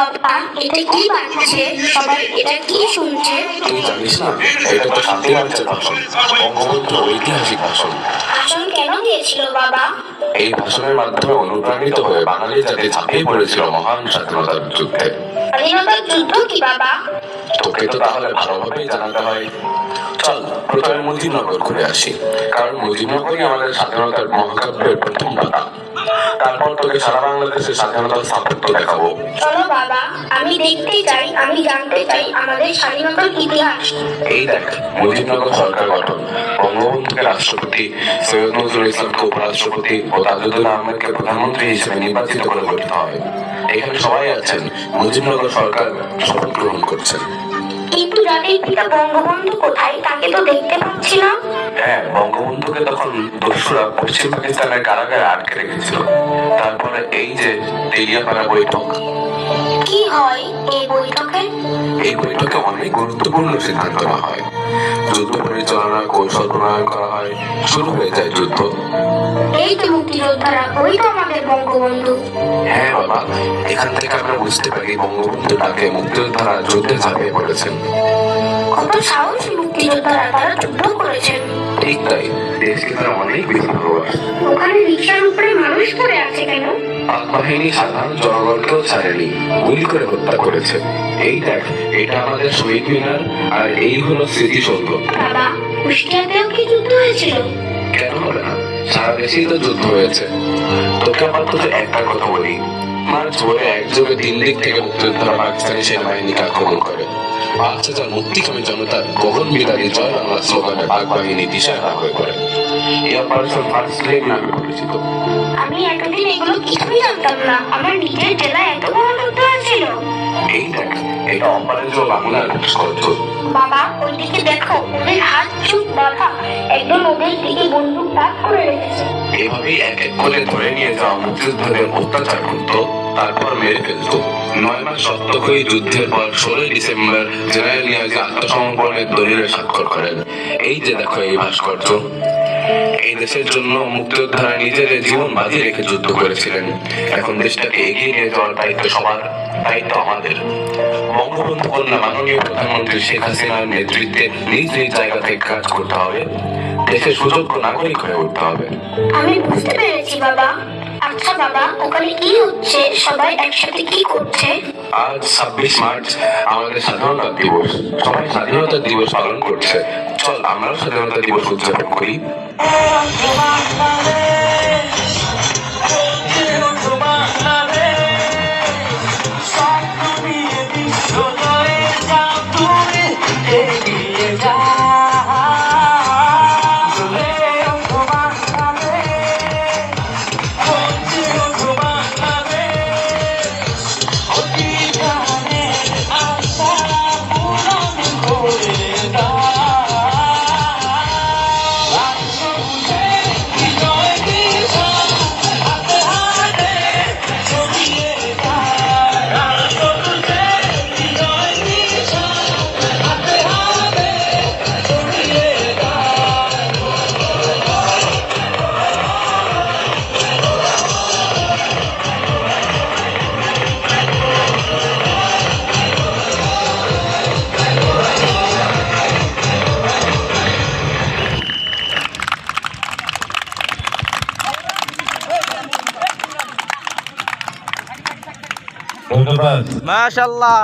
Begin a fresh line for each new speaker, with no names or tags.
এই ভাষণের
মাধ্যমে অনুপ্রাণিত হয়ে বাঙালি জাতি ঝাঁপিয়ে পড়েছিল মহান স্বাধীনতার যুদ্ধে তোকে তো তাহলে ভালোভাবেই জানাতে হয় চল প্রথমে মুজিবনগর ঘুরে আসি কারণ মুজিবনগরই আমাদের স্বাধীনতার মহাকাব্যের প্রথম পাতা তারপর তোকে সারা স্থাপত্য দেখাবো
চলো বাবা আমি দেখতে চাই আমি জানতে চাই আমাদের স্বাধীনতার ইতিহাস
এই দেখ মুজিবনগর সরকার গঠন বঙ্গবন্ধুকে রাষ্ট্রপতি সৈয়দ নজরুল ইসলামকে উপরাষ্ট্রপতি ও আহমেদকে প্রধানমন্ত্রী হিসেবে নির্বাচিত করে গঠিত হয় এখানে সবাই আছেন মুজিবনগর সরকার শপথ গ্রহণ করছেন
কিন্তু রাতের পিতা বঙ্গবন্ধু কোথায় তাকে তো দেখতে পাচ্ছি না
হ্যাঁ বঙ্গবন্ধুকে তখন দস্যুরা পশ্চিম পাকিস্তানের কারাগারে আটকে রেখেছিল তারপরে এই যে তেলিয়াপাড়া বৈঠক
কি হয় এই বৈঠকে
এই বৈঠকে অনেক গুরুত্বপূর্ণ সিদ্ধান্ত নেওয়া হয় যুদ্ধ পরিচালনা কৌশল প্রণয়ন করা হয় শুরু হয়ে যায় যুদ্ধ
এই তো মুক্তিযোদ্ধারা ওই তো আমাদের বঙ্গবন্ধু
হ্যাঁ বাবা এখান থেকে আমরা বুঝতে পারি বঙ্গবন্ধু তাকে মুক্তিযোদ্ধারা যুদ্ধে ঝাঁপিয়ে পড়েছেন
কত মুক্তিযোদ্ধারা তারা যুদ্ধ করেছেন
ঠিক তাই দেশকে তারা অনেক বেশি ভালোবাসে
ওখানে রিক্সার উপরে মানুষ আছে কেন
সাধারণ জনগণকেও ছাড়েনি গুলি করে হত্যা করেছে এই দেখ এটা আমাদের শহীদ মিনার আর এই হলো স্মৃতিসৌধ
বাবা কুষ্টিয়াতেও কি যুদ্ধ হয়েছিল
কেন হবে না সারা দেশেই তো যুদ্ধ হয়েছে তোকে আমার তোদের একটা কথা বলি মার্চ ভোরে একযোগে তিন দিক থেকে মুক্তিযোদ্ধারা পাকিস্তানি সেনাবাহিনীকে আক্রমণ করে মুক্তিকামী জনতার গহন জয় বাংলা স্লোগানে বাহিনী দিশাহারা হয়ে পড়ে ফার্স্ট লেগ নামে পরিচিত
আমি একদিন এগুলো কিছুই জানতাম না আমার নিজের এত বড় হয়েছিল
এই দেখ এটা বাংলার
বাবা ওইদিকে দেখো ওদের হাত চুপ একদম ওদের দিকে বন্দুক তাক করে রেখেছে
এইভাবেই এক এক করে ধরে নিয়ে যাওয়া মুক্তিযোদ্ধাদের অত্যাচার করত তারপর মেরে ফেলত নয় মাস সপ্তকই যুদ্ধের পর ষোলোই ডিসেম্বর জেনারেল নিয়াজি আত্মসমর্পণের দলিলে স্বাক্ষর করেন এই যে দেখো এই ভাস্কর্য এই দেশের জন্য মুক্তিযোদ্ধারা নিজেদের জীবন বাজি রেখে যুদ্ধ করেছিলেন এখন দেশটাকে এগিয়ে নিয়ে যাওয়ার দায়িত্ব সবার দায়িত্ব আমাদের বঙ্গবন্ধু কন্যা মাননীয় প্রধানমন্ত্রী শেখ হাসিনার নেতৃত্বে নিজ নিজ জায়গা থেকে কাজ করতে হবে দেশের সুযোগ্য নাগরিক হয়ে উঠতে হবে
আমি বুঝতে পেরেছি বাবা আচ্ছা বাবা ওখানে কি হচ্ছে সবাই একসাথে কি করছে
আজ ছাব্বিশ মার্চ আমাদের স্বাধীনতা দিবস সবাই স্বাধীনতা দিবস পালন করছে চল আমরাও স্বাধীনতা দিবস উদযাপন করি মাশাল্লাহ